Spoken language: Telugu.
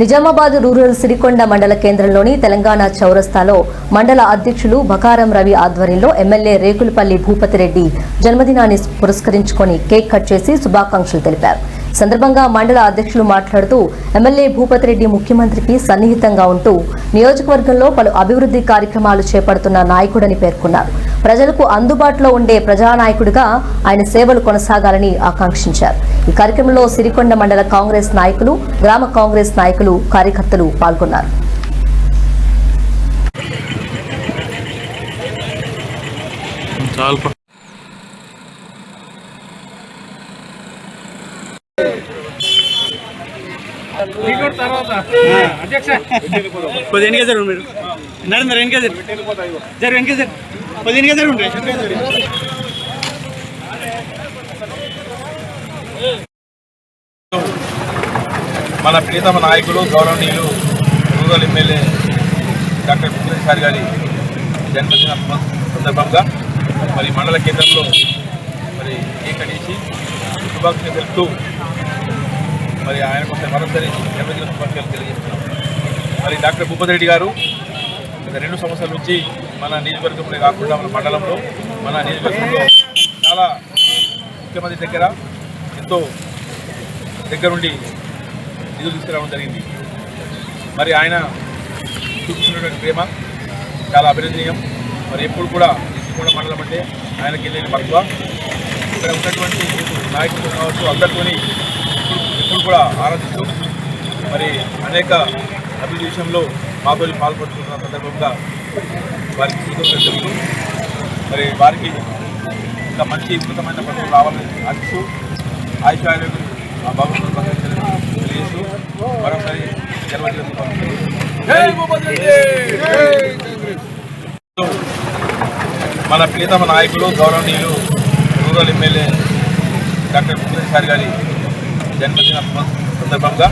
నిజామాబాద్ రూరల్ సిరికొండ మండల కేంద్రంలోని తెలంగాణ చౌరస్తాలో మండల అధ్యక్షులు బకారం రవి ఆధ్వర్యంలో ఎమ్మెల్యే రేకులపల్లి భూపతిరెడ్డి జన్మదినాన్ని పురస్కరించుకొని కేక్ కట్ చేసి శుభాకాంక్షలు తెలిపారు. సందర్భంగా మండల అధ్యక్షులు మాట్లాడుతూ ఎమ్మెల్యే భూపతిరెడ్డి ముఖ్యమంత్రికి సన్నిహితంగా ఉంటూ నియోజకవర్గంలో పలు అభివృద్ధి కార్యక్రమాలు చేపడుతున్న నాయకుడని పేర్కొన్నారు. ప్రజలకు అందుబాటులో ఉండే ప్రజానాయకుడిగా ఆయన సేవలు కొనసాగాలని ఆకాంక్షించారు. ఈ కార్యక్రమంలో సిరికొండ మండల కాంగ్రెస్ నాయకులు గ్రామ కాంగ్రెస్ నాయకులు కార్యకర్తలు పాల్గొన్నారు. చాలా కొద్ది వెనక మీరు నరేంద్ర వెనక జరు జరు వెనక జరు కొద్ది వెనక జరుగు మన ప్రియతమ నాయకులు గౌరవనీయులు రూరల్ ఎమ్మెల్యే డాక్టర్ ముఖ్యసారి గారి జన్మదిన సందర్భంగా మరి మండల కేంద్రంలో మరి కేక్ శుభాకాంక్షలు తెలుపుతూ మరి ఆయనకు ఒక మరొకసారి జన్మదిన శుభాకాంక్షలు తెలియజేస్తున్నాం. మరి డాక్టర్ భూపతి రెడ్డి గారు గత రెండు సంవత్సరాల నుంచి మన నియోజకవర్గంలో కాకుండా మన మండలంలో మన నియోజకవర్గంలో చాలా ముఖ్యమంత్రి దగ్గర ఎంతో దగ్గరుండి నిధులు తీసుకురావడం జరిగింది. మరి ఆయన చూపిస్తున్నటువంటి ప్రేమ చాలా అభినందనీయం. మరి ఎప్పుడు కూడా ఈ మండలం అంటే ఆయనకి వెళ్ళిన మక్కువ. ఇక్కడ ఉన్నటువంటి నాయకులు కావచ్చు అందరితోని ఎప్పుడు కూడా ఆరాధిస్తూ మరి అనేక అభివృద్ధి విషయంలో మాతో పాల్పంచుకున్న సందర్భంగా వారికి కృతజ్ఞతలు తెలుపుతూ మరి వారికి ఇంకా మంచి విస్తృతమైన పనులు రావాలని ఆశిస్తూ ఆయుష ఆరోగ్యం ఆ ప్రసాదించాలని తెలియజేస్తూ మరొకసారి జన్మదిన మన ప్రియతమ నాయకులు గౌరవనీయులు రూరల్ ఎమ్మెల్యే డాక్టర్ ముఖ్యసారి గారి జన్మదిన సందర్భంగా